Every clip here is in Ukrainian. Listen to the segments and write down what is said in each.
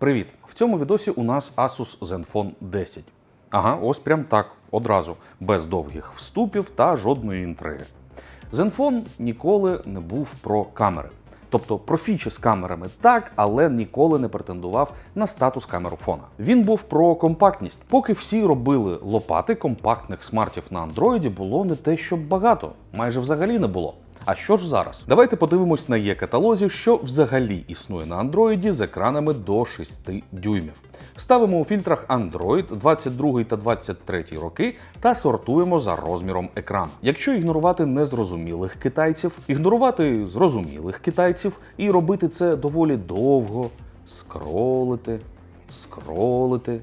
Привіт! В цьому відосі у нас Asus Zenfone 10. Ага, ось прям так, одразу, без довгих вступів та жодної інтриги. Zenfone ніколи не був про камери. Тобто про фічі з камерами так, але ніколи не претендував на статус камеру фона. Він був про компактність. Поки всі робили лопати, компактних смартів на андроїді було не те, щоб багато, майже взагалі не було. А що ж зараз? Давайте подивимось на є каталозі, що взагалі існує на Android з екранами до 6 дюймів. Ставимо у фільтрах Android 22 та 23 роки та сортуємо за розміром екрану. Якщо ігнорувати незрозумілих китайців, ігнорувати зрозумілих китайців і робити це доволі довго, скролити, скролити.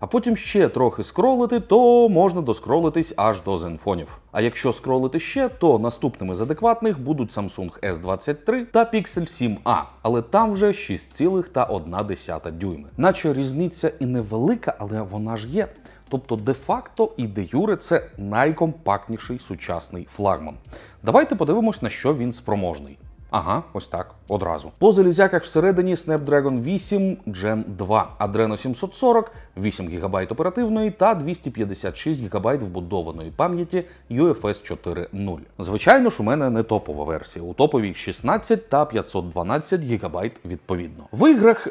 А потім ще трохи скролити, то можна доскролитись аж до зенфонів. А якщо скролити ще, то наступними з адекватних будуть Samsung S23 та Pixel 7a, але там вже 6,1 дюйми. Наче різниця і невелика, але вона ж є. Тобто, де-факто і де юре це найкомпактніший сучасний флагман. Давайте подивимось, на що він спроможний. Ага, ось так, одразу. По залізяках всередині Snapdragon 8 Gen 2, Adreno 740, 8 ГБ оперативної та 256 ГБ вбудованої пам'яті UFS 4.0. Звичайно ж, у мене не топова версія. У топовій 16 та 512 ГБ відповідно. В іграх е,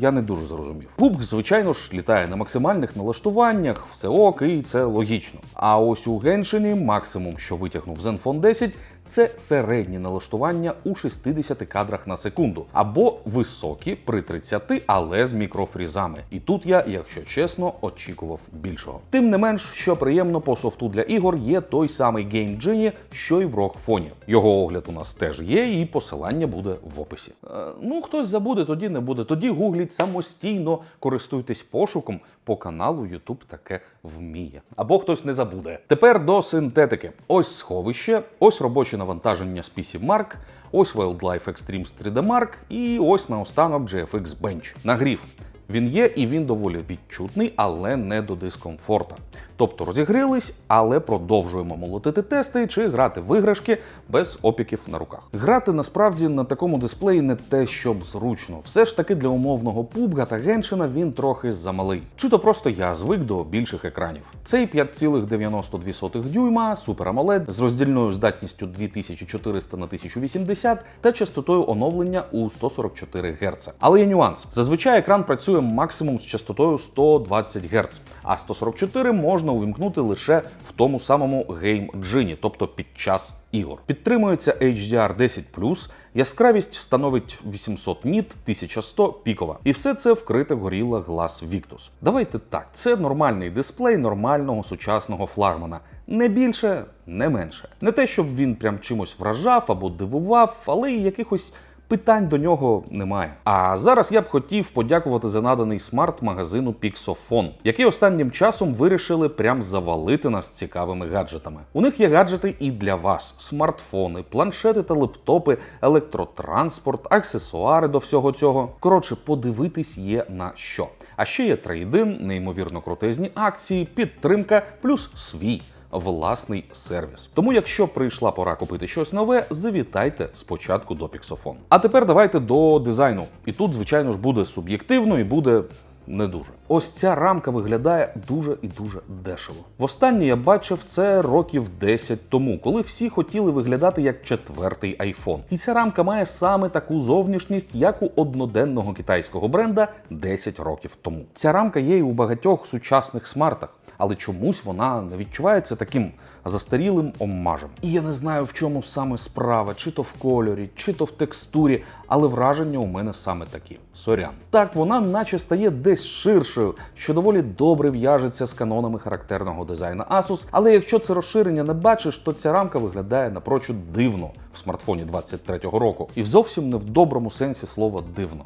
я не дуже зрозумів. PUBG, звичайно ж, літає на максимальних налаштуваннях, все ок, і це логічно. А ось у Геншині максимум, що витягнув Zenfone 10, це середні налаштування у 60 кадрах на секунду, або високі при 30, але з мікрофрізами. І тут я, якщо чесно, очікував більшого. Тим не менш, що приємно по софту для ігор є той самий Game Genie, що й в ROG фоні. Його огляд у нас теж є, і посилання буде в описі. Е, ну, хтось забуде, тоді не буде. Тоді гугліть самостійно, користуйтесь пошуком, по каналу YouTube таке вміє. Або хтось не забуде. Тепер до синтетики. Ось сховище, ось робоче навантаження з PC Mark, ось Wildlife Extremes 3D Mark і ось наостанок GFX Bench. Нагрів. Він є і він доволі відчутний, але не до дискомфорта. Тобто розігрілись, але продовжуємо молотити тести чи грати в іграшки без опіків на руках. Грати насправді на такому дисплеї не те, щоб зручно. Все ж таки для умовного пубга та геншина він трохи замалий. Чи то просто я звик до більших екранів. Цей 5,92 дюйма Super AMOLED з роздільною здатністю 2400 на 1080 та частотою оновлення у 144 Гц. Але є нюанс. Зазвичай екран працює максимум з частотою 120 Гц, а 144 можна увімкнути лише в тому самому Game Genie, тобто під час ігор. Підтримується HDR10+, яскравість становить 800 ніт, 1100 пікова. І все це вкрите Gorilla Glass Victus. Давайте так, це нормальний дисплей нормального сучасного флагмана. Не більше, не менше. Не те, щоб він прям чимось вражав або дивував, але й якихось питань до нього немає. А зараз я б хотів подякувати за наданий смарт магазину Pixofon, які останнім часом вирішили прям завалити нас цікавими гаджетами. У них є гаджети і для вас: смартфони, планшети та лептопи, електротранспорт, аксесуари до всього цього. Коротше, подивитись є на що. А ще є трейдин, неймовірно крутезні акції, підтримка, плюс свій власний сервіс. Тому, якщо прийшла пора купити щось нове, завітайте спочатку до Pixofon. А тепер давайте до дизайну. І тут, звичайно ж, буде суб'єктивно і буде. Не дуже. Ось ця рамка виглядає дуже і дуже дешево. Востаннє я бачив це років 10 тому, коли всі хотіли виглядати як четвертий iPhone. І ця рамка має саме таку зовнішність, як у одноденного китайського бренда 10 років тому. Ця рамка є і у багатьох сучасних смартах але чомусь вона не відчувається таким застарілим оммажем. І я не знаю, в чому саме справа, чи то в кольорі, чи то в текстурі, але враження у мене саме такі. Сорян. Так, вона наче стає десь ширшою, що доволі добре в'яжеться з канонами характерного дизайну Asus. Але якщо це розширення не бачиш, то ця рамка виглядає напрочуд дивно в смартфоні 23-го року. І зовсім не в доброму сенсі слова дивно.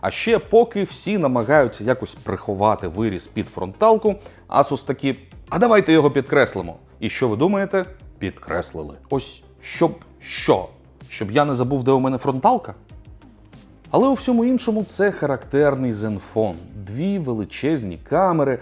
А ще поки всі намагаються якось приховати виріз під фронталку, Asus такі, а давайте його підкреслимо. І що ви думаєте? Підкреслили. Ось щоб що? Щоб я не забув, де у мене фронталка? Але у всьому іншому це характерний Zenfone. Дві величезні камери.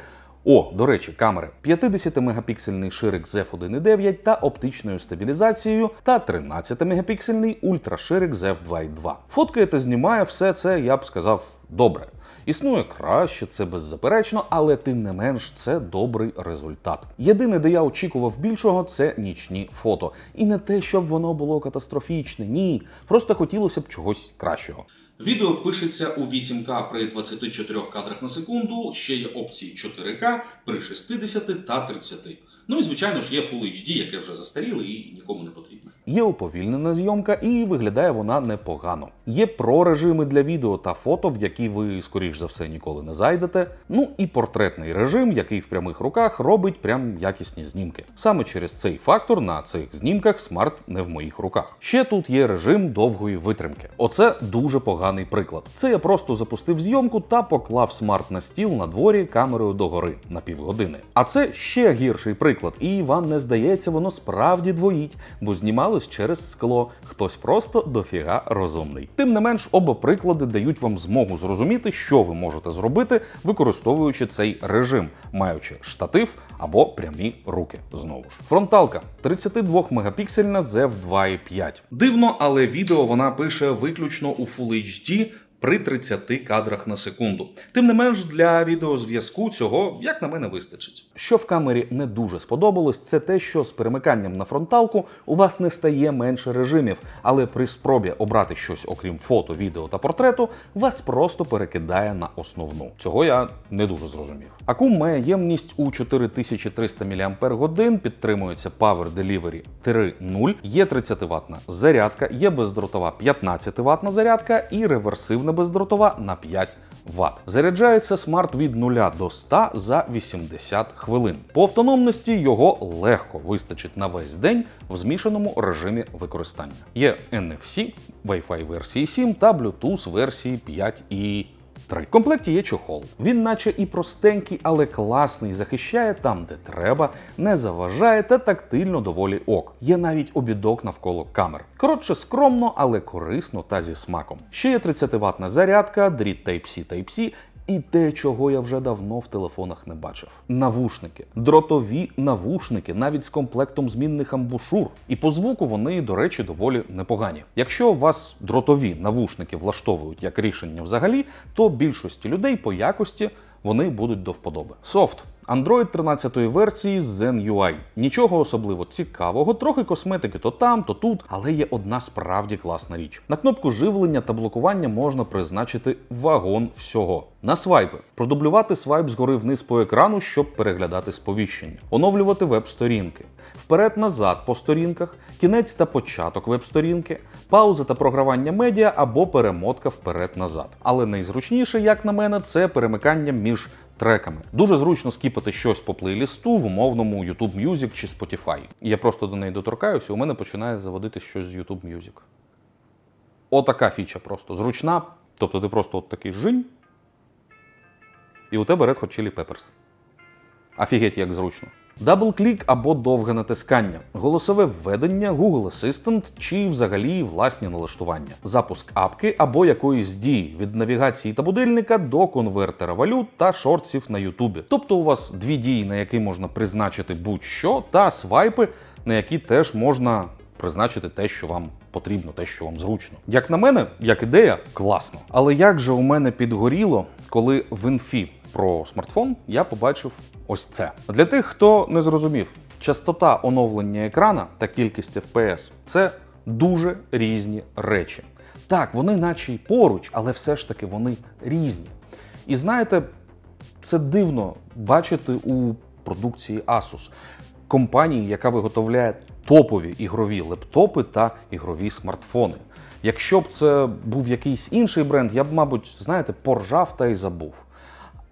О, до речі, камери 50-мегапіксельний ширик z 1.9 та оптичною стабілізацією, та 13-мегапіксельний ультраширик z 2.2. Фоткає та знімає все це, я б сказав, добре. Існує краще, це беззаперечно, але тим не менш це добрий результат. Єдине, де я очікував більшого, це нічні фото. І не те, щоб воно було катастрофічне, ні. Просто хотілося б чогось кращого. Відео пишеться у 8К при 24 кадрах на секунду, ще є опції 4К при 60 та 30. Ну і звичайно ж є Full HD, яке вже застаріле і нікому не потрібне. Є уповільнена зйомка і виглядає вона непогано. Є про режими для відео та фото, в які ви, скоріш за все, ніколи не зайдете. Ну і портретний режим, який в прямих руках робить прям якісні знімки. Саме через цей фактор на цих знімках смарт не в моїх руках. Ще тут є режим довгої витримки. Оце дуже поганий приклад. Це я просто запустив зйомку та поклав смарт на стіл на дворі камерою догори на півгодини. А це ще гірший приклад, і вам не здається, воно справді двоїть, бо знімалось через скло. Хтось просто дофіга розумний. Тим не менш, оба приклади дають вам змогу зрозуміти, що ви можете зробити, використовуючи цей режим, маючи штатив або прямі руки. Знову ж фронталка 32 мегапіксельна з f2.5. Дивно, але відео вона пише виключно у Full HD при 30 кадрах на секунду. Тим не менш, для відеозв'язку цього, як на мене, вистачить. Що в камері не дуже сподобалось, це те, що з перемиканням на фронталку у вас не стає менше режимів, але при спробі обрати щось окрім фото, відео та портрету, вас просто перекидає на основну. Цього я не дуже зрозумів. Акум має ємність у 4300 мАч, підтримується Power Delivery 3.0, є 30 ватна зарядка, є бездротова 15 ватна зарядка і реверсивна бездротова на 5 Вт. Заряджається смарт від 0 до 100 за 80 хвилин. По автономності його легко вистачить на весь день в змішаному режимі використання. Є NFC, Wi-Fi версії 7 та Bluetooth версії 5 і 3. В комплекті є чохол. Він, наче і простенький, але класний, захищає там, де треба, не заважає та тактильно доволі ок. Є навіть обідок навколо камер. Коротше, скромно, але корисно та зі смаком. Ще є 30 ватна зарядка, дріт Type-C Type-C і те, чого я вже давно в телефонах не бачив: навушники, дротові навушники, навіть з комплектом змінних амбушур. І по звуку вони, до речі, доволі непогані. Якщо вас дротові навушники влаштовують як рішення взагалі, то більшості людей по якості вони будуть до вподоби. Софт. Android 13 версії з Zen UI. Нічого особливо цікавого, трохи косметики то там, то тут, але є одна справді класна річ. На кнопку живлення та блокування можна призначити вагон всього. На свайпи. Продублювати свайп згори вниз по екрану, щоб переглядати сповіщення, оновлювати веб-сторінки, вперед-назад по сторінках, кінець та початок веб-сторінки, пауза та програвання медіа або перемотка вперед-назад. Але найзручніше, як на мене, це перемикання між треками. Дуже зручно скіпати щось по плейлісту в умовному YouTube Music чи Spotify. Я просто до неї доторкаюся, у мене починає заводити щось з YouTube Music. Отака фіча просто зручна. Тобто ти просто от такий жинь, і у тебе Red Hot Chili Peppers. Офігеть, як зручно. Дабл-клік або довге натискання, голосове введення, Google Assistant чи взагалі власні налаштування, запуск апки або якоїсь дії від навігації та будильника до конвертера валют та шортсів на Ютубі. Тобто у вас дві дії, на які можна призначити будь-що, та свайпи, на які теж можна призначити те, що вам потрібно, те, що вам зручно. Як на мене, як ідея, класно. Але як же у мене підгоріло, коли в інфі про смартфон я побачив ось це. Для тих, хто не зрозумів, частота оновлення екрана та кількість FPS – це дуже різні речі. Так, вони наче й поруч, але все ж таки вони різні. І знаєте, це дивно бачити у продукції Asus, компанії, яка виготовляє топові ігрові лептопи та ігрові смартфони. Якщо б це був якийсь інший бренд, я б, мабуть, знаєте, поржав та й забув.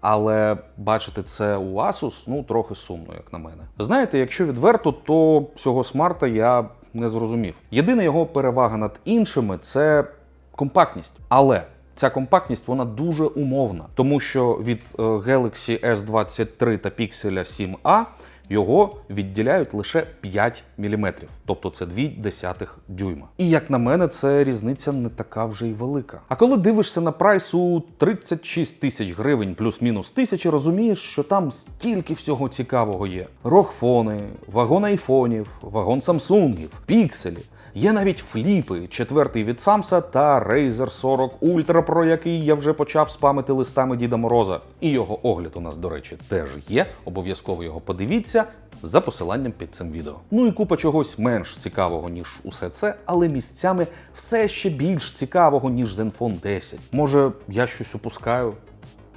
Але бачити це у Asus, ну трохи сумно, як на мене. Знаєте, якщо відверто, то цього смарта я не зрозумів. Єдина його перевага над іншими це компактність. Але ця компактність вона дуже умовна, тому що від е, Galaxy S23 та Pixel 7a його відділяють лише 5 мм, тобто це 2 десятих дюйма. І як на мене, це різниця не така вже й велика. А коли дивишся на прайс у 36 тисяч гривень плюс-мінус тисячі, розумієш, що там стільки всього цікавого є: рогфони, вагон айфонів, вагон самсунгів, пікселі. Є навіть фліпи, четвертий від Самса та Razer 40 Ultra, про який я вже почав спамити листами Діда Мороза. І його огляд у нас, до речі, теж є. Обов'язково його подивіться за посиланням під цим відео. Ну і купа чогось менш цікавого, ніж усе це, але місцями все ще більш цікавого, ніж Zenfone 10. Може, я щось упускаю?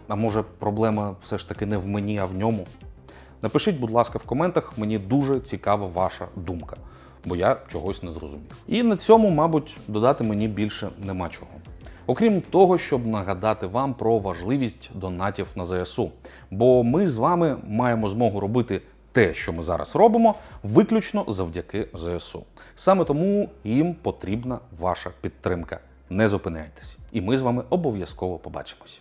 А може, проблема все ж таки не в мені, а в ньому? Напишіть, будь ласка, в коментах, мені дуже цікава ваша думка, бо я чогось не зрозумів. І на цьому, мабуть, додати мені більше нема чого. Окрім того, щоб нагадати вам про важливість донатів на ЗСУ. Бо ми з вами маємо змогу робити те, що ми зараз робимо, виключно завдяки ЗСУ. Саме тому їм потрібна ваша підтримка. Не зупиняйтесь, і ми з вами обов'язково побачимось.